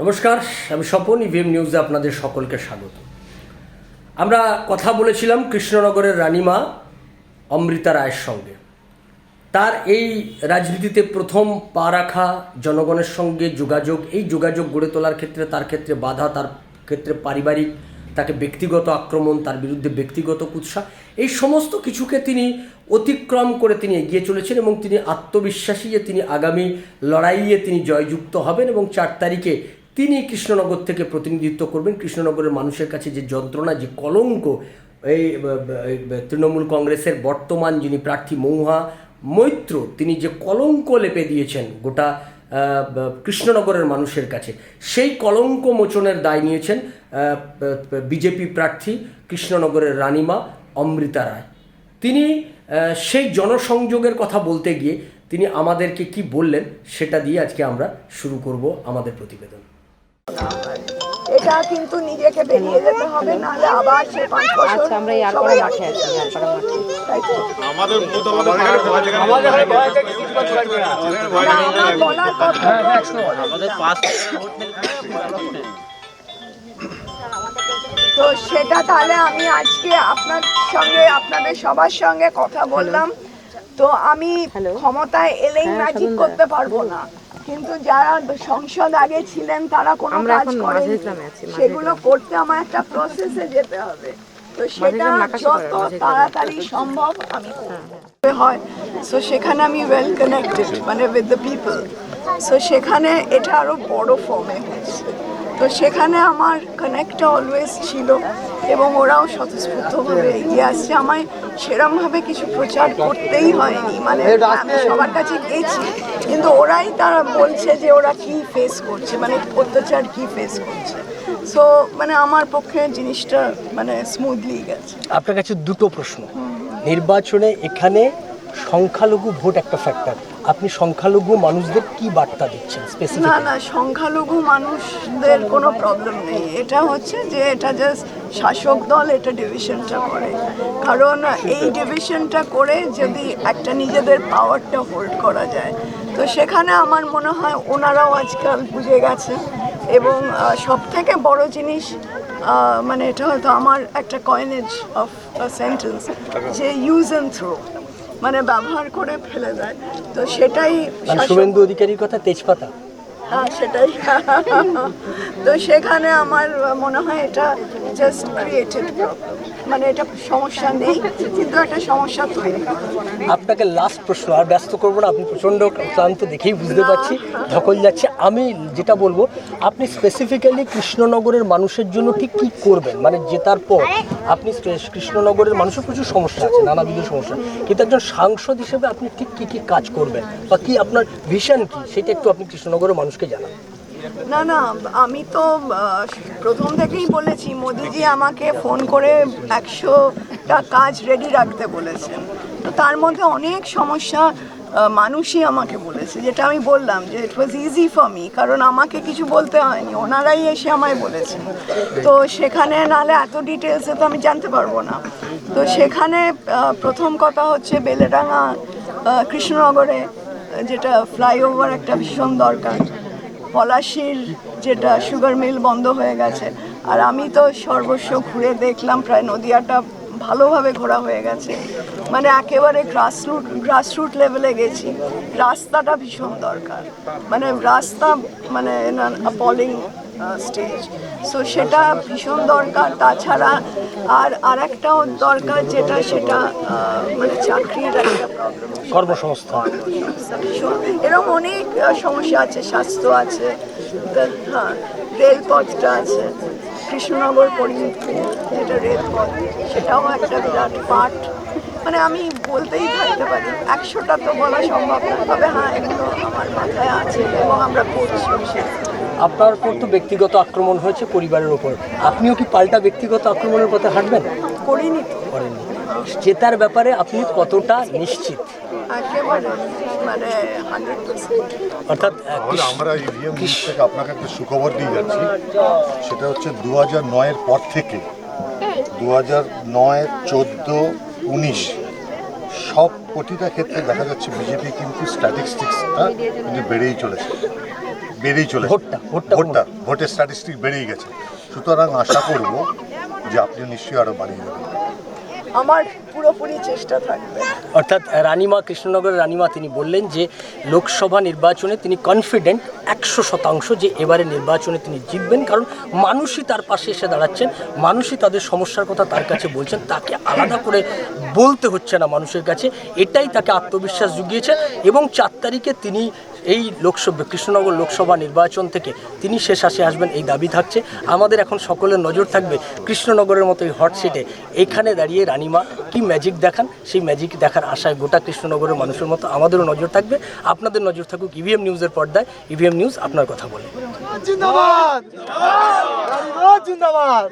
নমস্কার, আমি স্বপন ইভিএম নিউজে আপনাদের সকলকে স্বাগত। আমরা কথা বলেছিলাম কৃষ্ণনগরের রানীমা অমৃতা রায়ের সঙ্গে। তার এই রাজনীতিতে প্রথম পা রাখা জনগণের সঙ্গে যোগাযোগ, এই যোগাযোগ গড়ে তোলার ক্ষেত্রে তার ক্ষেত্রে বাধা, তার ক্ষেত্রে পারিবারিক, তাকে ব্যক্তিগত আক্রমণ, তার বিরুদ্ধে ব্যক্তিগত কুৎসা, এই সমস্ত কিছুকে তিনি অতিক্রম করে তিনি এগিয়ে চলেছেন এবং তিনি আত্মবিশ্বাসী যে তিনি আগামী লড়াইয়ে তিনি জয়যুক্ত হবেন এবং চার তারিখে তিনি কৃষ্ণনগর থেকে প্রতিনিধিত্ব করবেন। কৃষ্ণনগরের মানুষের কাছে যে যন্ত্রণা, যে কলঙ্ক, এই তৃণমূল কংগ্রেসের বর্তমান যিনি প্রার্থী মৌহা মৈত্র, তিনি যে কলঙ্ক লেপে দিয়েছেন গোটা কৃষ্ণনগরের মানুষের কাছে, সেই কলঙ্ক মোচনের দায় নিয়েছেন বিজেপি প্রার্থী কৃষ্ণনগরের রানীমা অমৃতা রায়। তিনি সেই জনসংযোগের কথা বলতে গিয়ে তিনি আমাদেরকে কি বললেন সেটা দিয়ে আজকে আমরা শুরু করব আমাদের প্রতিবেদন। এটা কিন্তু নিজেকে বেরিয়ে যেতে হবে নাহলে আবার সে পাঁচ বছর আচ্ছা আমরা মাঠে আছি মাঠে। আমাদের আমাদের আমাদের না, আমার বলার কথা আমাদের পাঁচ তো সেটা তাহলে আমি আজকে আপনার সঙ্গে আপনাদের সবার সঙ্গে কথা বললাম। তো আমি ক্ষমতায় এলেই হ্যাঁ, ম্যাজিক করতে পারব না। কিন্তু যারা সংসদ আগে ছিলেন তারা কোনো কাজ করেন সেগুলো করতে আমার একটা প্রসেসে যেতে হবে। তো সেটা যত। তাড়াতাড়ি সম্ভব আমি হ্যাঁ, সো সেখানে আমি ওয়েল কানেক্টেড মানে উইথ দ্য পিপল সো সেখানে এটা আরও বড় ফর্মে হচ্ছে তো সেখানে আমার কানেক্টটা অলওয়েজ ছিল এবং ওরাও স্বতঃস্ফূর্তভাবে এগিয়ে আসছে। আমায় সেরমভাবে কিছু প্রচার করতেই হয়নি। মানে আমি সবার কাছে গেছি কিন্তু ওরাই তারা বলছে যে ওরা কি ফেস করছে মানে অত্যাচার কি ফেস করছে। সো মানে আমার পক্ষে জিনিসটা মানে স্মুথলি গেছে। আপনার কাছে দুটো প্রশ্ন। নির্বাচনে এখানে সংখ্যালঘু ভোট একটা ফ্যাক্টর আপনি সংখ্যালঘু মানুষদের কি বার্তা দিচ্ছেন না না সংখ্যালঘু মানুষদের কোনো প্রবলেম নেই। এটা হচ্ছে যে এটা জাস্ট শাসক দল এটা ডিভিশনটা করে। কারণ এই ডিভিশনটা করে যদি একটা নিজেদের পাওয়ারটা হোল্ড করা যায়। তো সেখানে আমার মনে হয় ওনারাও আজকাল বুঝে গেছে এবং সব থেকে বড় জিনিস মানে এটা হয়তো আমার একটা কয়েনেজ অফ সেন্টেন্স যে ইউজ অ্যান্ড থ্রো মানে ব্যবহার করে ফেলে দেয়। তো সেটাই মানে শুভেন্দু অধিকারীর কথা তেজপাতা। হ্যাঁ সেটাই। তো সেখানে আমার মনে হয় এটা জাস্ট ক্রিয়েটেড প্রবলেম মানে এটা সমস্যা নেই, কিন্তু একটা সমস্যা তৈরি। আপনাকে লাস্ট প্রশ্ন, আর ব্যস্ত করব না, আপনি প্রচণ্ড ক্লান্ত দেখেই বুঝতে পারছি, ধকল যাচ্ছে। আমি যেটা বলব, আপনি স্পেসিফিক্যালি কৃষ্ণনগরের মানুষের জন্য ঠিক কী করবেন? মানে জেতার পর, আপনি কৃষ্ণনগরের মানুষের প্রচুর সমস্যা আছে, নানাবিধ সমস্যা। কিন্তু একজন সাংসদ হিসেবে আপনি ঠিক কী কী কাজ করবেন? বা কি আপনার ভিশন কি? সেটা একটু আপনি কৃষ্ণনগরের মানুষকে জানান। না না, আমি তো প্রথম থেকেই বলেছি, মোদিজি আমাকে ফোন করে একশোটা কাজ রেডি রাখতে বলেছেন। তো তার মধ্যে অনেক সমস্যা মানুষই আমাকে বলেছে, যেটা আমি বললাম যে it was easy for me কারণ আমাকে কিছু বলতে হয়নি, ওনারাই এসে আমায় বলেছেন। তো সেখানে নালে এত ডিটেলসে তো আমি জানতে পারব না। তো সেখানে প্রথম কথা হচ্ছে বেলেডাঙ্গা কৃষ্ণনগরে যেটা ফ্লাইওভার একটা ভীষণ দরকার। পলাশির যেটা সুগার মিল বন্ধ হয়ে গেছে। আর আমি তো সর্বস্ব ঘুরে দেখলাম, প্রায় নদিয়াটা ভালোভাবে ঘোরা হয়ে গেছে। মানে একেবারে গ্রাসরুট গ্রাসরুট লেভেলে গেছি। রাস্তাটা ভীষণ দরকার। মানে রাস্তা মানে অপলিং স্টেজ সো সেটা ভীষণ দরকার। তাছাড়া আর আর একটাও দরকার যেটা সেটা মানে চাকরির একটা কর্মসংস্থান। এরকম অনেক সমস্যা আছে। স্বাস্থ্য আছে হ্যাঁ রেলপথটা আছে। কৃষ্ণনগর পরিমিতি যেটা রেলপথ সেটাও একটা বিরাট পার্ট মানে আমি বলতেই থাকতে পারি একশোটা তো বলা সম্ভব না। তবে হ্যাঁ এগুলো আমার মাথায় আছে এবং আমরা করছি। আপনার উপর তো ব্যক্তিগত আক্রমণ হয়েছে পরিবারের ওপর আপনিও কি পাল্টা ব্যক্তিগত আক্রমণের পথে হাঁটবেন? করিনি করেননি। জেতার ব্যাপারে আপনি কতটা নিশ্চিত? একেবারে মানে অর্থাৎ আমরা ইভিএম নিউজ থেকে আপনাকে একটা সুখবর দিয়ে যাচ্ছি। সেটা হচ্ছে দু হাজার নয়ের পর থেকে দু হাজার নয় চোদ্দ উনিশ সব প্রতিটা ক্ষেত্রে দেখা যাচ্ছে বিজেপি কিন্তু স্ট্যাটিস্টিক্সটা কিন্তু বেড়েই চলেছে। বেড়েই চলেছে। ভোটটা, ভোটটা ভোটটা ভোটের স্ট্যাটিস্টিক বেড়েই গেছে। সুতরাং আশা করব যে আপনি নিশ্চয়ই আরও বাড়িয়ে দেবেন। আমার পুরোপুরি চেষ্টা থাকবে। অর্থাৎ রানীমা কৃষ্ণনগরের রানীমা তিনি বললেন যে লোকসভা নির্বাচনে তিনি কনফিডেন্ট একশো শতাংশ যে এবারে নির্বাচনে তিনি জিতবেন কারণ মানুষই তার পাশে এসে দাঁড়াচ্ছেন মানুষই তাদের সমস্যার কথা তার কাছে বলছেন তাকে আলাদা করে বলতে হচ্ছে না মানুষের কাছে এটাই তাকে আত্মবিশ্বাস জুগিয়েছে এবং চার তারিখে তিনি এই লোকসভা, কৃষ্ণনগর লোকসভা নির্বাচন থেকে তিনি শেষ আসে আসবেন এই দাবি থাকছে। আমাদের এখন সকলের নজর থাকবে কৃষ্ণনগরের মতো এই হট সিটে এখানে দাঁড়িয়ে রানীমা কি ম্যাজিক দেখান? সেই ম্যাজিক দেখার আশায় গোটা কৃষ্ণনগরের মানুষের মতো আমাদেরও নজর থাকবে। আপনাদের নজর থাকুক ইভিএম নিউজের পর্দায়। ইভিএম নিউজ আপনার কথা বলে। জিন্দাবাদ! জিন্দাবাদ!